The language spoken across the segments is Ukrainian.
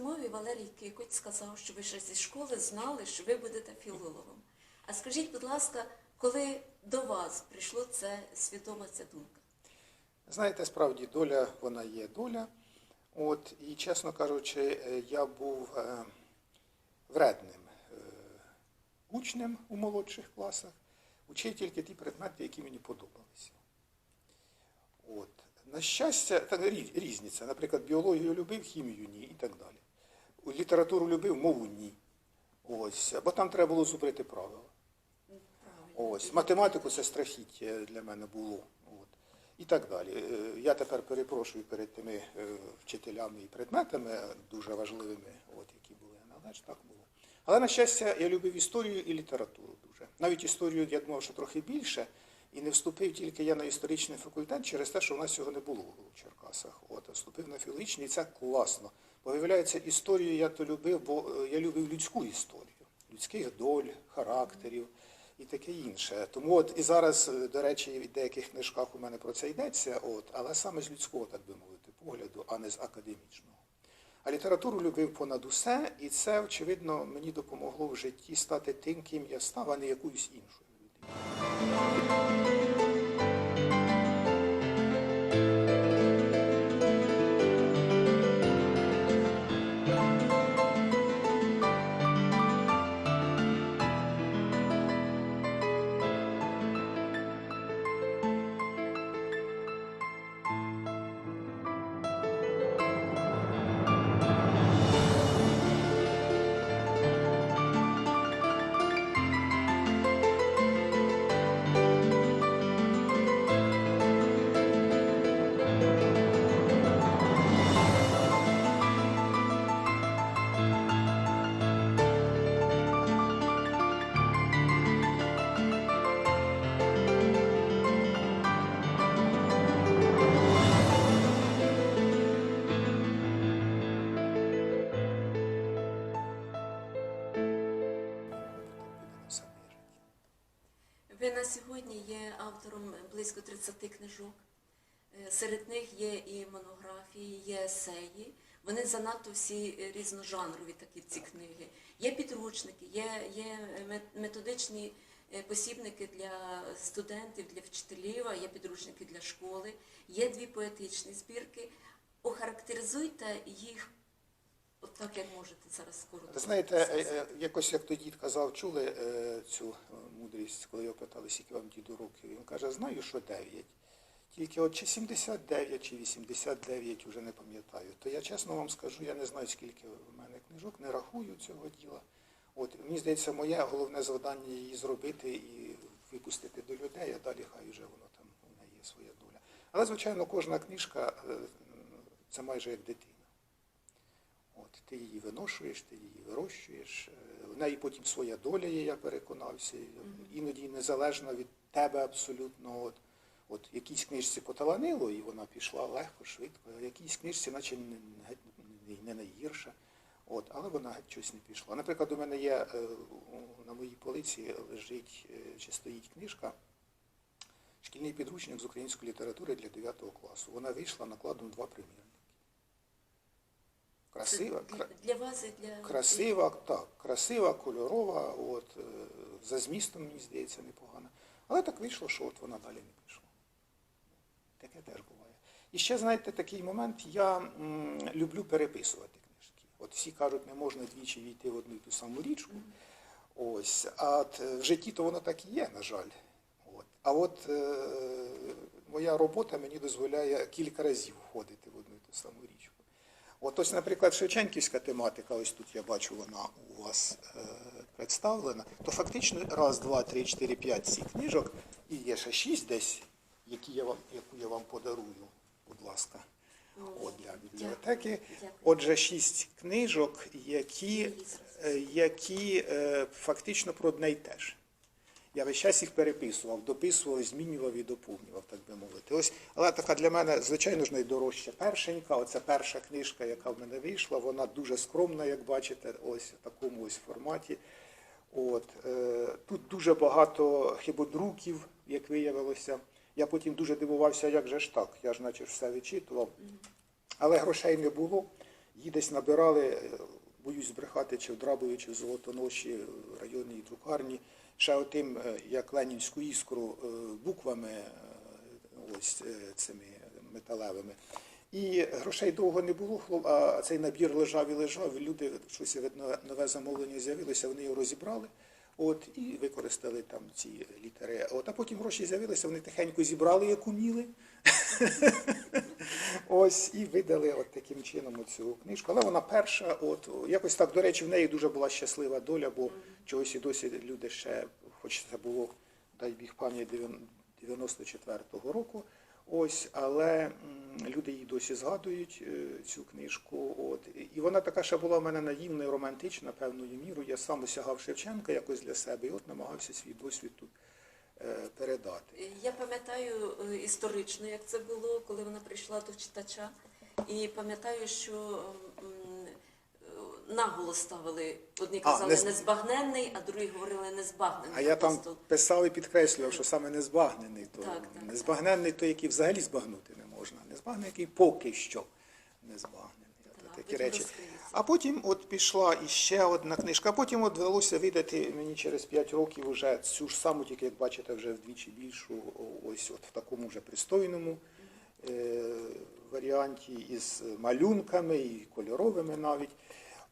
розмові Валерій Кикоть сказав, що ви ще зі школи знали, що ви будете філологом. А скажіть, будь ласка, коли до вас прийшло це свідома ця думка? Знаєте, справді доля вона є доля. От, і, чесно кажучи, е, я був е, вредним е, учнем у молодших класах, учив тільки ті предмети, які мені подобалися. От. На щастя, та рі- різні це. Наприклад, біологію любив, хімію ні і так далі. Літературу любив, мову ні. Ось. Бо там треба було зубрити правила. Ось, математику це страхіття для мене було. От. І так далі. Е, Я тепер перепрошую перед тими е, вчителями і предметами дуже важливими, от, які були, але ж так було. Але, на щастя, я любив історію і літературу дуже. Навіть історію я думав, що трохи більше, і не вступив тільки я на історичний факультет через те, що в нас цього не було у Черкасах. От, вступив на філологічний, і це класно. Бо виявляється, історію я то любив, бо е, я любив людську історію, людських доль, характерів і таке інше. Тому от і зараз, е, до речі, в деяких книжках у мене про це йдеться, от, але саме з людського, так би мовити, погляду, а не з академічного. А літературу любив понад усе, і це, очевидно, мені допомогло в житті стати тим, ким я став, а не якоюсь іншою людиною. Автором близько 30 книжок. Е, Серед них є і монографії, є есеї. Вони занадто всі різножанрові такі ці книги. Є підручники, є, є методичні е, посібники для студентів, для вчителів, є підручники для школи, є дві поетичні збірки. Охарактеризуйте їх от так, як можете зараз коротко. Знаєте, е, е, якось як той дід казав, чули е, цю мудрість, коли його питали, скільки вам діду років. Він каже, знаю, що 9. Тільки от чи 79, чи 89, вже не пам'ятаю. То я чесно вам скажу, я не знаю, скільки в мене книжок, не рахую цього діла. От, мені здається, моє головне завдання її зробити і випустити до людей, а далі хай вже воно там у неї є своя доля. Але, звичайно, кожна книжка це майже як дитина. Ти її виношуєш, ти її вирощуєш. Е, В неї потім своя доля є, я переконався. Іноді незалежно від тебе абсолютно. От, от якійсь книжці поталанило, і вона пішла легко, швидко, а якійсь книжці, наче не, геть не, не найгірша. От, але вона геть щось не пішла. Наприклад, у мене є е, на моїй полиці лежить е, чи стоїть книжка. Шкільний підручник з української літератури для 9 класу. Вона вийшла накладом два примірники. Красива, кра- для, вас і для красива, так, красива, кольорова, от, е, за змістом, мені здається, непогана. Але так вийшло, що от вона далі не пішла. Таке теж буває. І ще, знаєте, такий момент, я м, люблю переписувати книжки. От всі кажуть, не можна двічі війти в одну і ту саму річку. Ось. А от е, в житті то воно так і є, на жаль. От. А от е, моя робота мені дозволяє кілька разів входити в одну і ту саму річку. От ось, наприклад, Шевченківська тематика, ось тут я бачу, вона у вас е, представлена, то фактично раз, два, три, чотири, п'ять цих книжок, і є ще шість десь, які я вам, яку я вам подарую, будь ласка, от для бібліотеки. Отже, шість книжок, які, е, які е, фактично про одне й те ж. Я весь час їх переписував, дописував, змінював і доповнював, так би мовити. Ось, але така для мене, звичайно ж, найдорожча першенька. Оце перша книжка, яка в мене вийшла. Вона дуже скромна, як бачите, ось в такому ось форматі. От, е, тут дуже багато хибодруків, як виявилося. Я потім дуже дивувався, як же ж так. Я ж наче ж все вичитував. Але грошей не було. Її десь набирали, е, боюсь збрехати, чи в Драбові, чи в Золотоноші, в районній друкарні, ще отим, е, як Ленінську іскру, е, буквами е, ось цими металевими. І грошей довго не було, а цей набір лежав і лежав. Люди щось нове замовлення з'явилося, вони його розібрали. От і використали там ці літери. От, а потім гроші з'явилися, вони тихенько зібрали, як уміли. Ось і видали от таким чином цю книжку. Але вона перша, от якось так, до речі, в неї дуже була щаслива доля, бо чогось і досі люди ще, хоч це було, дай біг пам'ять 94-го року. Ось, але люди її досі згадують е, цю книжку. От і вона така ще була в мене наївна і романтична певною мірою. Я сам осягав Шевченка якось для себе, і от намагався свій досвід тут е, передати. Я пам'ятаю е, історично, як це було, коли вона прийшла до читача. І пам'ятаю, що наголос ставили. Одні А, казали нез- незбагненний, а другі говорили незбагнений. А я там писав і підкреслював, що саме незбагнений, то Так, так, незбагнений той, який взагалі збагнути не можна. Незбагнений, який поки що незбагнений. Так, такі речі. розкриється. А потім от пішла іще одна книжка. А потім от вдалося видати мені через 5 років вже цю ж саму, тільки як бачите, вже вдвічі більшу, ось от в такому вже пристойному е, варіанті із малюнками і кольоровими навіть.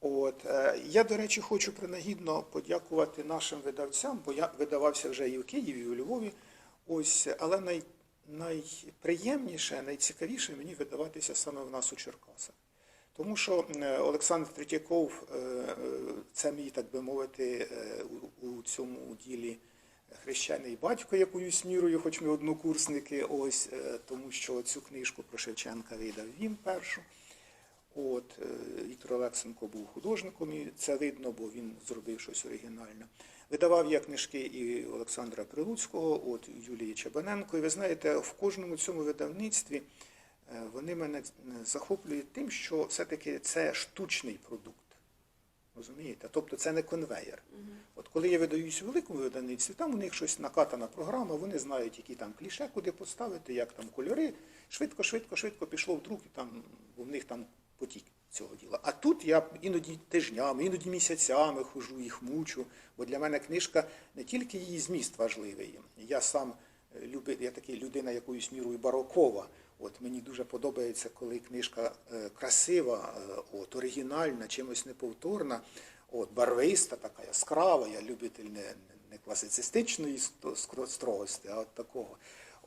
От е, я, до речі, хочу принагідно подякувати нашим видавцям, бо я видавався вже і в Києві, і у Львові. Ось, але най, найприємніше, найцікавіше мені видаватися саме в нас у Черкасах. Тому що е, Олександр Третьяков е, це мій, так би мовити, у- цьому ділі хрещений батько якоюсь мірою, хоч ми однокурсники, ось тому що цю книжку про Шевченка видав він першу. От е, Віктор Олексенко був художником, і це видно, бо він зробив щось оригінальне. Видавав я книжки і Олександра Прилуцького, от Юлії Чабаненко. І ви знаєте, в кожному цьому видавництві е, вони мене е, захоплюють тим, що все-таки це штучний продукт. Розумієте? Тобто це не конвейер. От коли я видаюсь у великому видавництві, там у них щось накатана програма, вони знають, які там кліше, куди поставити, як там кольори. Швидко, швидко, швидко пішло в друк, і там в них там потік цього діла. А тут я іноді тижнями, іноді місяцями хожу, їх мучу, бо для мене книжка не тільки її зміст важливий. Я сам е, люби, я такий людина якоюсь мірою барокова. От мені дуже подобається, коли книжка е, красива, е, от оригінальна, чимось неповторна, от барвиста, така яскрава. Я любитель не, не класицистичної строгості, а от такого.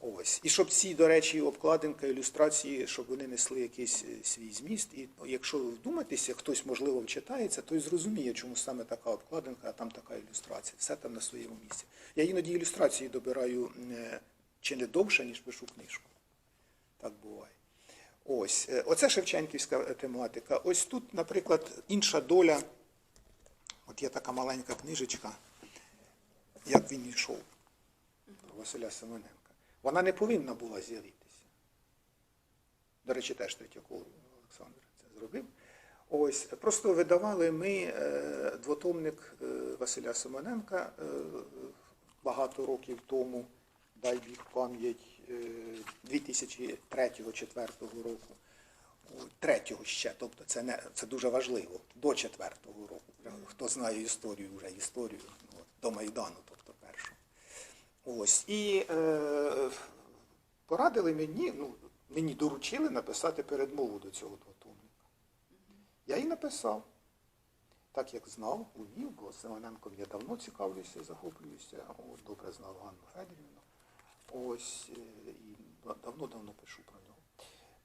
Ось. І щоб ці, до речі, обкладинка, ілюстрації, щоб вони несли якийсь е, свій зміст. І якщо вдуматися, хтось, можливо, вчитається, той зрозуміє, чому саме така обкладинка, а там така ілюстрація. Все там на своєму місці. Я іноді ілюстрації добираю е, чи не довше, ніж пишу книжку. Так буває. Ось. е, Оце Шевченківська тематика. Ось тут, наприклад, інша доля. От є така маленька книжечка, як він йшов про Василя Семененка. Вона не повинна була з'явитися. До речі, теж Третьяков Олександр це зробив. Ось, просто видавали ми е, двотомник е, Василя Семененка е, багато років тому, дай біг пам'ять, е, 2003-2004 року. Третього ще, тобто це не це дуже важливо, до четвертого року. Хто знає історію, вже історію, ну, до Майдану, тобто. Ось. І е, порадили мені, ну, мені доручили написати передмову до цього двотомника. Я і написав. Так як знав, умів, бо Семененком я давно цікавлюся, захоплююся, от, добре знав Ганну Федорівну. Ось, е, і давно-давно пишу про нього.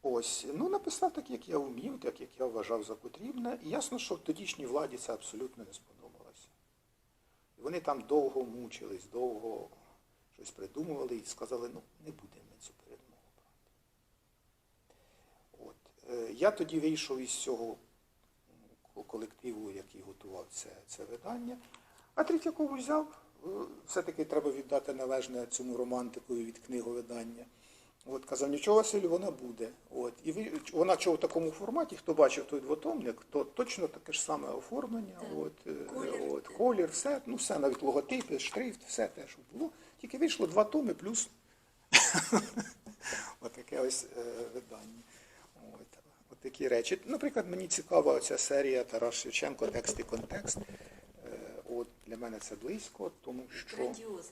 Ось, ну написав так, як я вмів, так як я вважав за потрібне. І ясно, що в тодішній владі це абсолютно не сподобалося. Вони там довго мучились, довго щось придумували і сказали, ну не будемо ми цю передмову брати. От. Е, Я тоді вийшов із цього колективу, який готував це, це видання. А Третьяков взяв, е, все-таки треба віддати належне цьому романтикові від книговидання. От, казав, нічого Василю, вона буде. От. І ви, вона чого в такому форматі, хто бачив той двотомник, то точно таке ж саме оформлення, Так. от, е, Колір. от, колір, все, ну все, навіть логотипи, шрифт, все те, що було. Тільки вийшло два томи плюс отаке ось е, видання. От. От такі речі. Наприклад, мені цікава ця серія Тарас Шевченко, текст і контекст. Е, От для мене це близько, тому що, робота.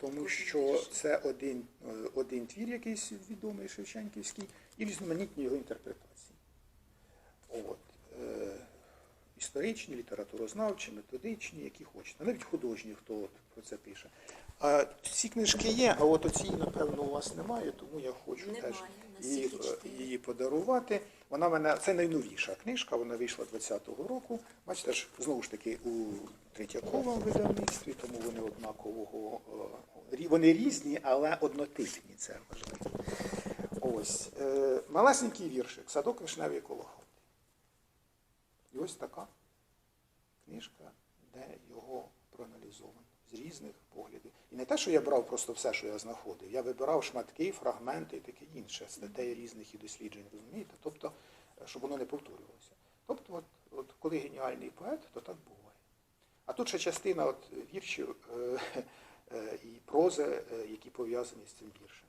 тому що це один, е, один твір, якийсь відомий Шевченківський, і різноманітні його інтерпретації. От. Е, історичні, літературознавчі, методичні, які хочете. Навіть художні, хто от про це пише. А ці книжки є, а от оці, напевно, у вас немає, тому я хочу Немає, теж її, її подарувати. Вона мене це найновіша книжка, вона вийшла 20-го року. Бачите ж, знову ж таки, у Третьяковому видавництві, тому вони однакового е, вони різні, але однотипні. Це важливо. Ось е, малесенький віршик, садок вишневий коло хати. І ось така книжка, де його проаналізовано з різних поглядів. І не те, що я брав просто все, що я знаходив, я вибирав шматки, фрагменти і таке інше, статей різних і досліджень, розумієте? Тобто, е, щоб воно не повторювалося. Тобто, от, от коли геніальний поет, то так буває. А тут ще частина от, віршів е, е, і прози, е, які пов'язані з цим віршем.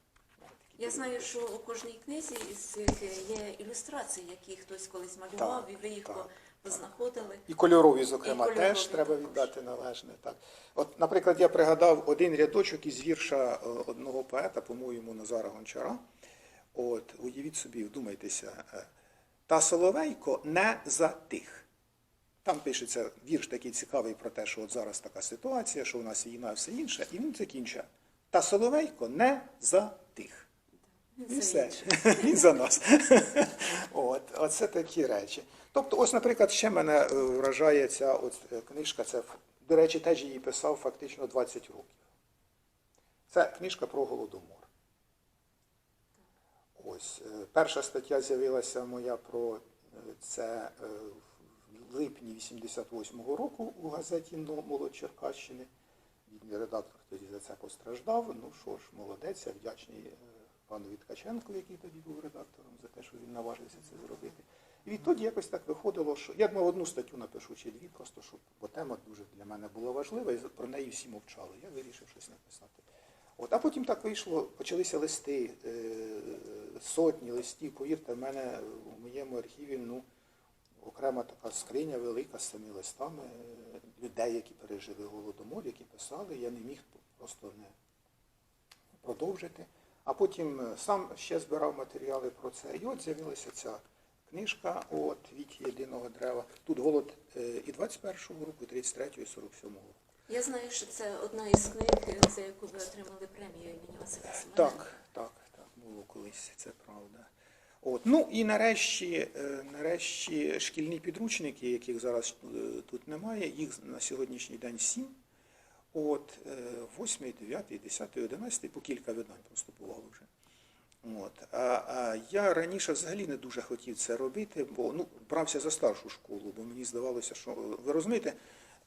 Я знаю, що у кожній книзі із цих є ілюстрації, які хтось колись малював, Так, і ви познаходили. І кольорові, зокрема, І кольорові теж треба віддати належне. Так. От, наприклад, я пригадав один рядочок із вірша е, одного поета, по-моєму, Назара Гончара. От, уявіть собі, вдумайтеся, е, та Соловейко не затих. Там пишеться вірш такий цікавий про те, що от зараз така ситуація, що у нас війна і все інше, і він закінчує. Та Соловейко не затих. І все. Він за нас. От, оце такі речі. Тобто, ось, наприклад, ще мене е, вражає ця от, е, книжка. Це, до речі, теж її писав фактично 20 років. Це книжка про голодомор. Ось, е, перша стаття з'явилася моя про це в липні 88-го року у газеті «Но- Молодь Черкащини. Бідний редактор тоді за це постраждав. Ну що ж, молодець, я вдячний пану Віткаченку, який тоді був редактором, за те, що він наважився це зробити. І відтоді якось так виходило, що я думав, одну статтю напишу чи дві, просто щоб, бо тема дуже для мене була важлива, і про неї всі мовчали. Я вирішив щось написати. От, а потім так вийшло, почалися листи, е, сотні листів. Повірте, в мене у моєму архіві ну, окрема така скриня велика з цими листами е, людей, які пережили голодомор, які писали. Я не міг просто не продовжити. А потім е, сам ще збирав матеріали про це. І от з'явилася ця книжка от, «Віки єдиного дерева. Тут голод е, і 21-го року, і 33-го, і 47-го року. Я знаю, що це одна із книг, за яку ви отримали премію імені Василя Семененка. Так, так, так, було колись, це правда. От. Ну і нарешті, е, нарешті шкільні підручники, яких зараз тут немає, їх на сьогоднішній день сім. От, 8, 9, 10, 11, по кілька видань просто бувало вже. От. А, а я раніше взагалі не дуже хотів це робити, бо ну, брався за старшу школу, бо мені здавалося, що ви розумієте,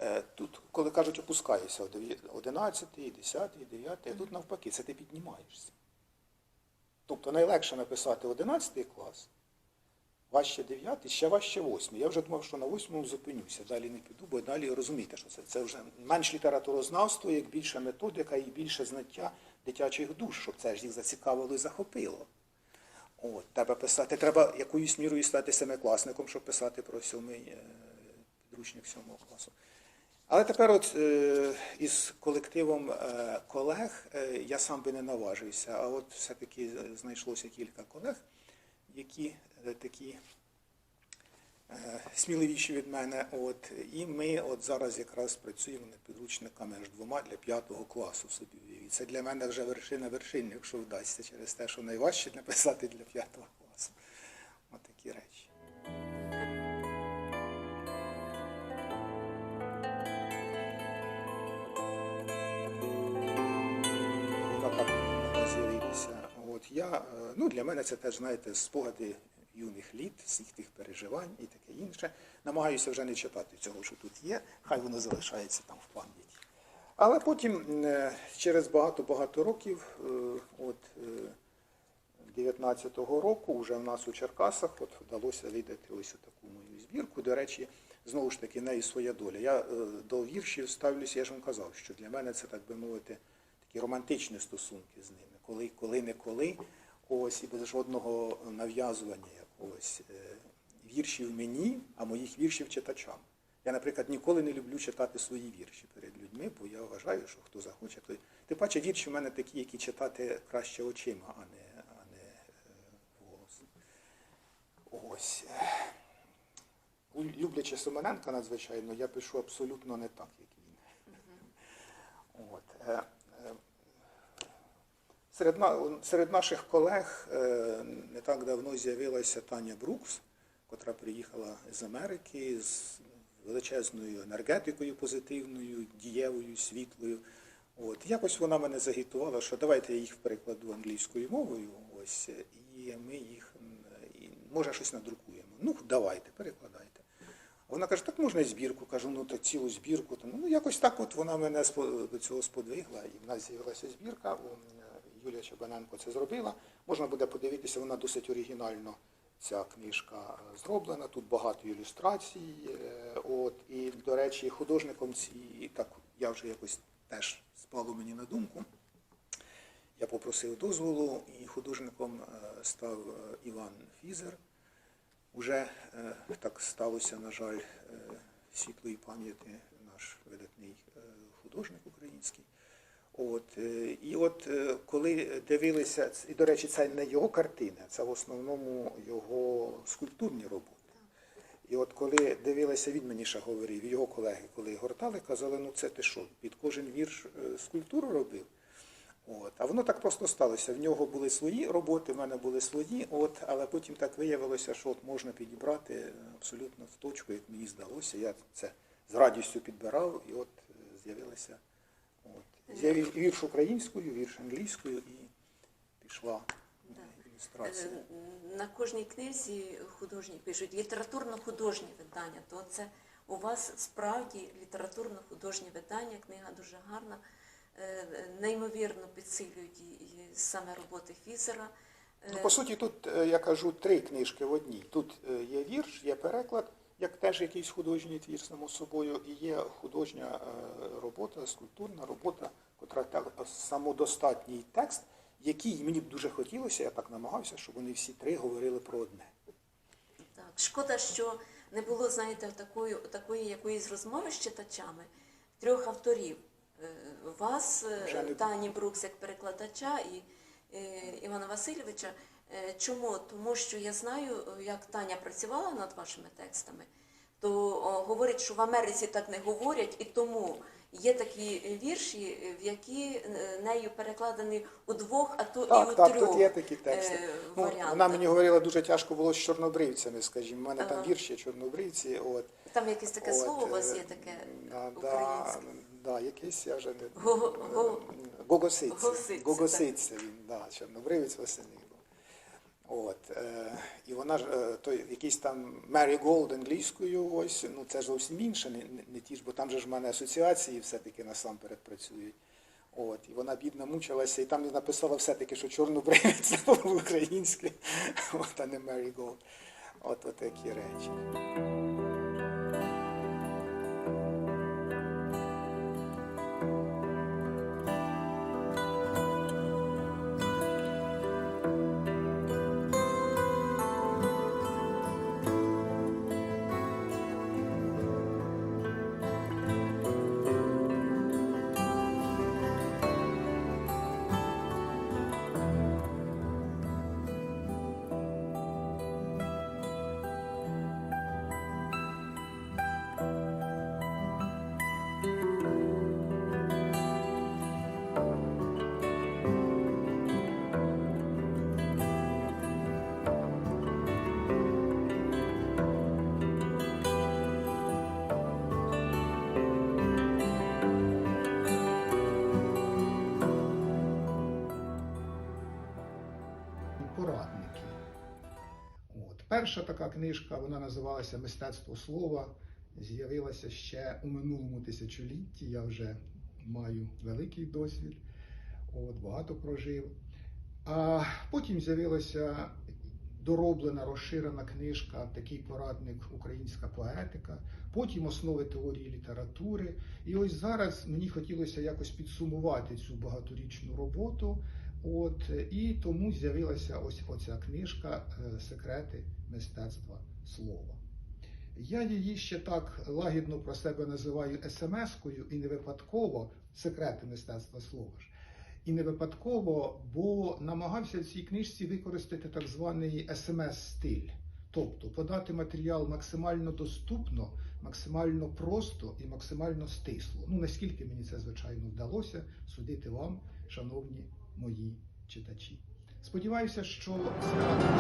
е, тут, коли кажуть, опускаюся 11, 10, 9, а тут навпаки, це ти піднімаєшся. Тобто найлегше написати 11 клас, важче 9, ще важче 8. Я вже думав, що на 8 зупинюся, далі не піду, бо далі розумієте, що це, це вже менш літературознавство, як більше методика і більше знаття дитячих душ, щоб це ж їх зацікавило і захопило. От, треба писати, треба якоюсь мірою стати семикласником, щоб писати про сьомий е, підручник сьомого класу. Але тепер от е, із колективом е, колег я сам би не наважився, а от все-таки знайшлося кілька колег, які такі е, сміливіші від мене. От, і ми от зараз якраз працюємо над підручниками аж двома для п'ятого класу собі. уявіть. Це для мене вже вершина вершин, якщо вдасться, через те, що найважче написати для п'ятого класу. От такі речі. Я, е, ну, для мене це теж, знаєте, спогади юних літ, всіх тих переживань і таке інше. Намагаюся вже не читати цього, що тут є, хай воно залишається там в пам'яті. Але потім, е, через багато-багато років, е, от е, 19-го року, вже в нас у Черкасах от вдалося видати ось таку мою збірку. До речі, знову ж таки, неї своя доля. Я е, до віршів ставлюся, я ж вам казав, що для мене це, так би мовити, такі романтичні стосунки з ними. Коли, коли коли, ось і без жодного нав'язування ось, е, віршів мені, а моїх віршів читачам. Я, наприклад, ніколи не люблю читати свої вірші перед людьми, бо я вважаю, що хто захоче, той. Тим паче вірші в мене такі, які читати краще очима, а не, а не е, голосом. Ось. Люблячи Семененка надзвичайно, я пишу абсолютно не так, як він. От. Серед, серед наших колег е, не так давно з'явилася Таня Брукс, котра приїхала з Америки з величезною енергетикою позитивною, дієвою, світлою. От. Якось вона мене загітувала, що давайте я їх перекладу англійською мовою, ось, і ми їх, і, може, щось надрукуємо. Ну, давайте, перекладайте. Вона каже, так можна і збірку. Кажу, ну то цілу збірку. Ну, якось так от вона мене до цього сподвигла, і в нас з'явилася збірка. Юлія Чабаненко це зробила. Можна буде подивитися, вона досить оригінально. Ця книжка е, зроблена, тут багато ілюстрацій. е, От, і, до речі, художником ці, так я вже якось теж спало мені на думку. Я попросив дозволу, і художником е, став Іван Фізер. Уже так сталося, на жаль, світлої пам'яті наш видатний. От, е, і от е, коли дивилися, і до речі, це не його картини, це в основному його скульптурні роботи. І от коли дивилися, він мені ще говорив, його колеги, коли гортали, казали, ну це ти що, під кожен вірш е, скульптуру робив? От. А воно так просто сталося. В нього були свої роботи, в мене були свої, от, але потім так виявилося, що от можна підібрати абсолютно в точку, як мені здалося. Я це з радістю підбирав, і от е, От. Вірш українською, вірш англійською, і пішла е, ілюстрація. Е, На кожній книзі художні пишуть літературно-художні видання, то це у вас справді літературно-художні видання, книга дуже гарна, е, неймовірно підсилюють саме роботи Фізера. Е, Ну, по суті, тут е, я кажу три книжки в одній. Тут е, є вірш, є переклад, як теж якийсь художній твір само собою, і є художня е, робота, скульптурна робота, котра самодостатній текст, який мені б дуже хотілося, я так намагався, щоб вони всі три говорили про одне. Так, шкода, що не було, знаєте, такої, такої якоїсь розмови з читачами трьох авторів. Е, Вас, е, Тані Брукс як перекладача і е, Івана Васильовича. Е, Чому? Тому що я знаю, е, як Таня працювала над вашими текстами, то говорить, що в Америці так не говорять, і тому є такі вірші, е, в які нею перекладені у двох, а то і у так, трьох тут є такі тексти. Ну, вона мені говорила, дуже тяжко було з чорнобривцями, скажімо. У мене там вірші чорнобривці. От, Там якесь таке От, слово у вас є таке да, українське. Да, якийсь я вже не Го- го- Гогосиця. Гогосиця, він, да, чорнобривець був. От, е, і вона ж е, той якийсь там Мері Голд англійською, ось, ну це ж зовсім інше, не, не, ті ж, бо там же ж в мене асоціації все-таки насамперед працюють. От, і вона бідна мучилася, і там написала все-таки, що чорнобривець це було українське, от, а не Мері Голд. От такі речі. Перша така книжка, вона називалася Мистецтво слова. З'явилася ще у минулому тисячолітті. Я вже маю великий досвід, от, багато прожив. А потім з'явилася дороблена, розширена книжка, такий порадник Українська поетика, потім основи теорії літератури. І ось зараз мені хотілося якось підсумувати цю багаторічну роботу. От, і тому з'явилася ось оця книжка е, Секрети мистецтва слова. Я її ще так лагідно про себе називаю смс-кою і не випадково секрети мистецтва слова ж. І не випадково, бо намагався в цій книжці використати так званий смс-стиль. Тобто подати матеріал максимально доступно, максимально просто і максимально стисло. Ну, наскільки мені це, звичайно, вдалося судити вам, шановні мої читачі. Сподіваюся, що ця